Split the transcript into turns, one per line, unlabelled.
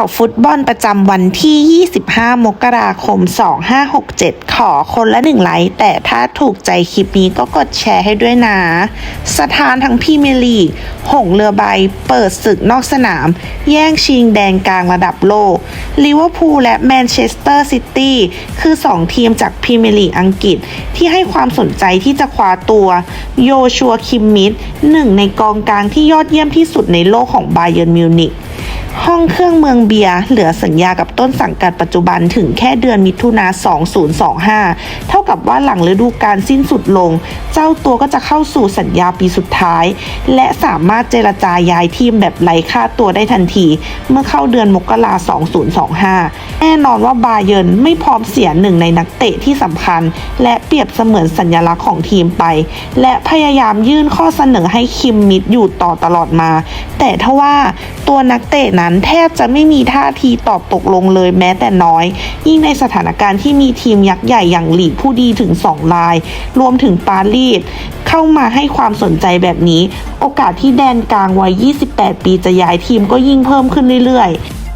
าวฟุตบอลประจำวันที่ 25 มกราคม 2567 ขอคนละหนึ่งไลค์ แต่ถ้าถูกใจคลิปนี้ก็กดแชร์ให้ด้วยนะ สถานทั้งพรีเมลีหงเรือใบ เปิดศึกนอกสนาม แย่งชิงแดนกลางระดับโลก ลิเวอร์พูลและแมนเชสเตอร์ซิตี้ คือ 2 ทีมจากพรีเมียร์ลีกอังกฤษ ที่ให้ความสนใจที่จะคว้าตัว โยชัวคิมมิดหนึ่งในกองกลางที่ยอดเยี่ยมที่สุดในโลกของบาเยิร์นมิวนิก ห้องเครื่องเมืองเบียร์เหลือสัญญากับต้นสังกัดปัจจุบันถึงแค่เดือนมิถุนา 2025 เท่ากับว่าหลังฤดูกาลสิ้นสุดลง เจ้าตัวก็จะเข้าสู่สัญญาปีสุดท้าย และสามารถเจรจาย้ายทีมแบบไร้ค่าตัวได้ทันที เมื่อเข้าเดือนมกรา2025 แน่นอนว่าบาเยินไม่พร้อมเสียหนึ่งในนักเตะที่สำคัญ และเปรียบเสมือนสัญลักษณ์ของทีมไป และพยายามยื่นข้อเสนอให้คิมมิดอยู่ต่อตลอดมา แต่ทว่าตัวนักเตะนั้นแทบจะไม่มีท่าทีตอบตกลงเลยแม้แต่น้อย ยิ่งในสถานการณ์ที่มีทีมยักษ์ใหญ่อย่างหลีกผู้ดีถึง 2 ลาย รวมถึงปารีสเข้ามาให้ความสนใจแบบนี้ โอกาสที่แดนกลางวัย 28 ปีจะย้ายทีมก็ยิ่งเพิ่มขึ้นเรื่อยๆ